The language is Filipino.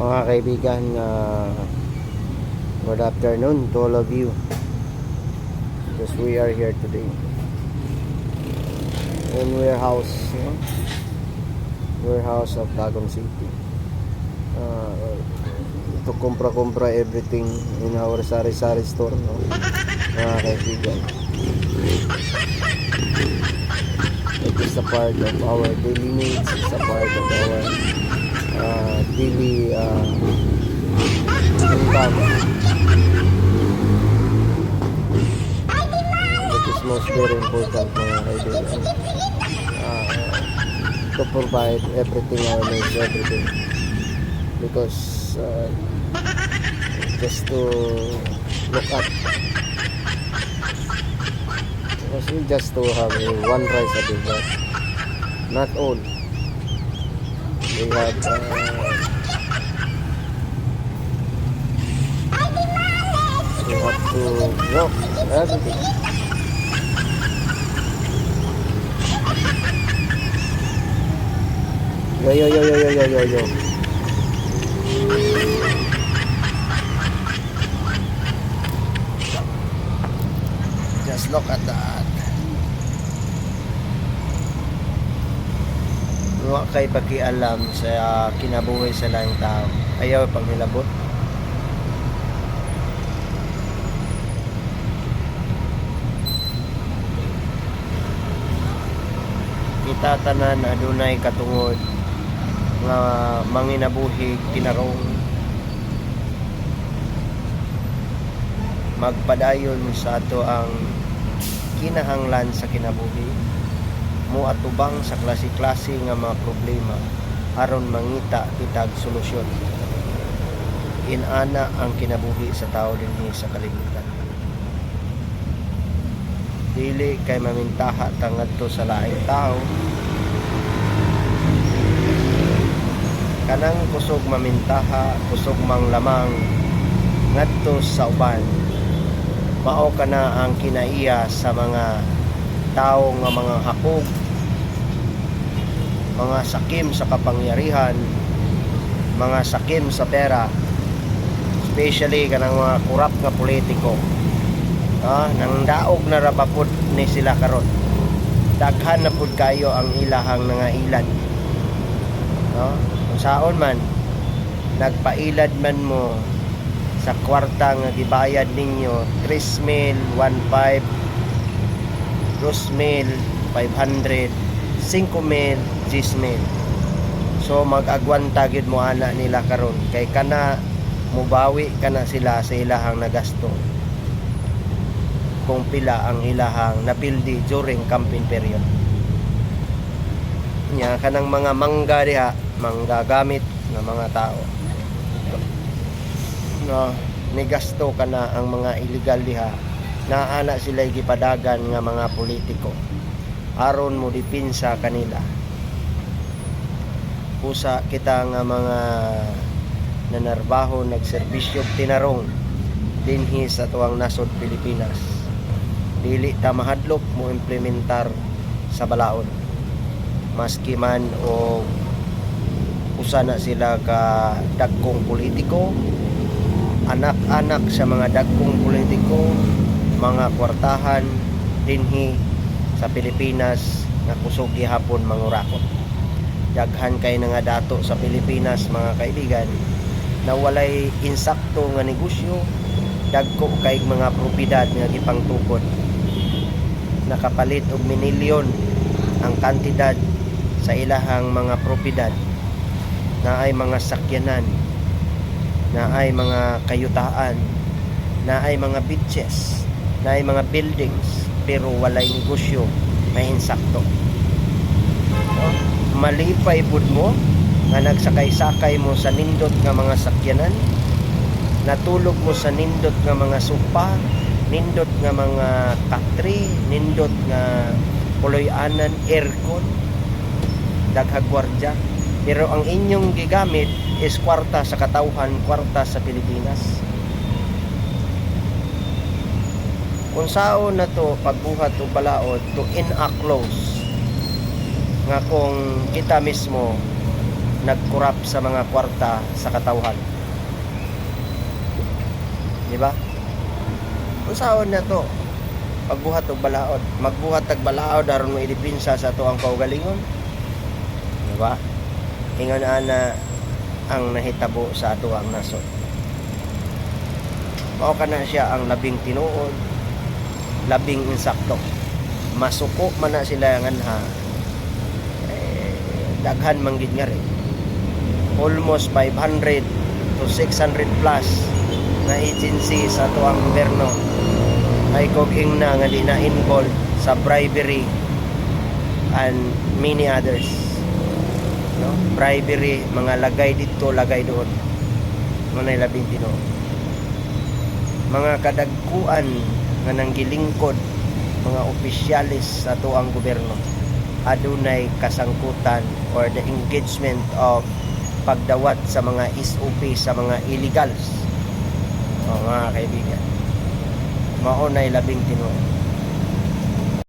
Mga kaibigan, uh, good afternoon to all of you. Because we are here today. In warehouse, you know, warehouse of Tagum City. Uh, to kumpra-kumpra everything in our sari-sari store, no? Mga kaibigan. It is a part of our daily needs. It's a part of our uh, daily uh, income. It is most very important mga kaibigan. Uh, to provide everything our needs every day. Because uh, just to look at just to have one rice a day not all we have uh, we have to work every day yo yo yo yo yo yo yo yo. Just look at that Wa kay pakialam sa kinabuhi sa lang tao. Ayaw pag nilabot. Kita tanan adunay katungod nga manginabuhi kinarong magpadayon sa ato ang kinahanglan sa kinabuhi atubang sa klase-klase nga mga problema aron mangita kitag solusyon. Inana ang kinabuhi sa tao dinhi sa kalibutan dili kay mamintaha tangadto sa laing tao. Kanang kusog mamintaha kusog mang lamang ngadto sa uban. Mao kana ang kinaiya sa mga tao nga mga hakog mga sakim sa kapangyarihan mga sakim sa pera especially kanang mga kurap nga politiko ah, nang daog na rabapod ni sila karon. Daghan na pud kayo ang ilahang nangailan no kung saon man nagpailad man mo sa kwarta nga gibayad ninyo 3 mil 1.5 2 mil 500 5 mil 10 mil. So mag-agwanta gid mo ana nila karon. Kay kana mubawi kana sila sa ilahang nagasto. Kung pila ang ilahang nabildi during campaign period. Nya kanang mga mangga diha manggagamit ng mga tao. No nigasto kana ang mga illegal diha. Naana sila gipadagan nga mga politiko aron mo dipinsa kanila. Usa kita nga mga nanarbaho nagserbisyo tinarong dinhi sa tuwang nasod Pilipinas. Dili ta mahadlok mo implementar sa balaod. Maski man o usa na sila ka dagkong politiko anak-anak sa mga dagkong politiko mga kwartahan dinhi sa Pilipinas nga kusog gihapon mangurakot daghan kay nga dato sa Pilipinas mga kaibigan na walay insakto nga negosyo dagko kay mga propiedad nga gipangtukod. Nakapalit og minilyon ang kantidad sa ilahang mga propiedad. Na ay mga sakyanan na ay mga kayutaan na ay mga beaches na ay mga buildings pero walay negosyo may insakto no? malipay pud mo nga nagsakay-sakay mo sa nindot nga mga sakyanan natulog mo sa nindot nga mga sopa nindot nga mga katri nindot nga puloy-anan aircon daghag gwardya pero ang inyong gigamit is kwarta sa katauhan kwarta sa Pilipinas kung sao na to pagbuhat o balaod to in a close nga kung kita mismo nagkurap sa mga kwarta sa katawhan. Di ba? Unsaon na to? Pagbuhat og balaod, magbuhat tag balaod aron mo idipinsa sa ato ang kaugalingon. Di ba? Ingon ana ang nahitabo sa ato ang nasod. Mao kana siya ang labing tinuod, labing insakto. Masuko man na sila nganha. Eh, daghan man gid nga rin. Almost 500 to 600 plus na agency sa ato ang gobyerno ay koging na nga di na involved sa bribery and many others no bribery mga lagay dito lagay doon mga labing tino mga kadagkuan nga nanggilingkod mga opisyalis sa ato ang gobyerno. Adunay kasangkutan or the engagement of pagdawat sa mga SOP sa mga illegals. O mga kaibigan. Maunay labing tinuod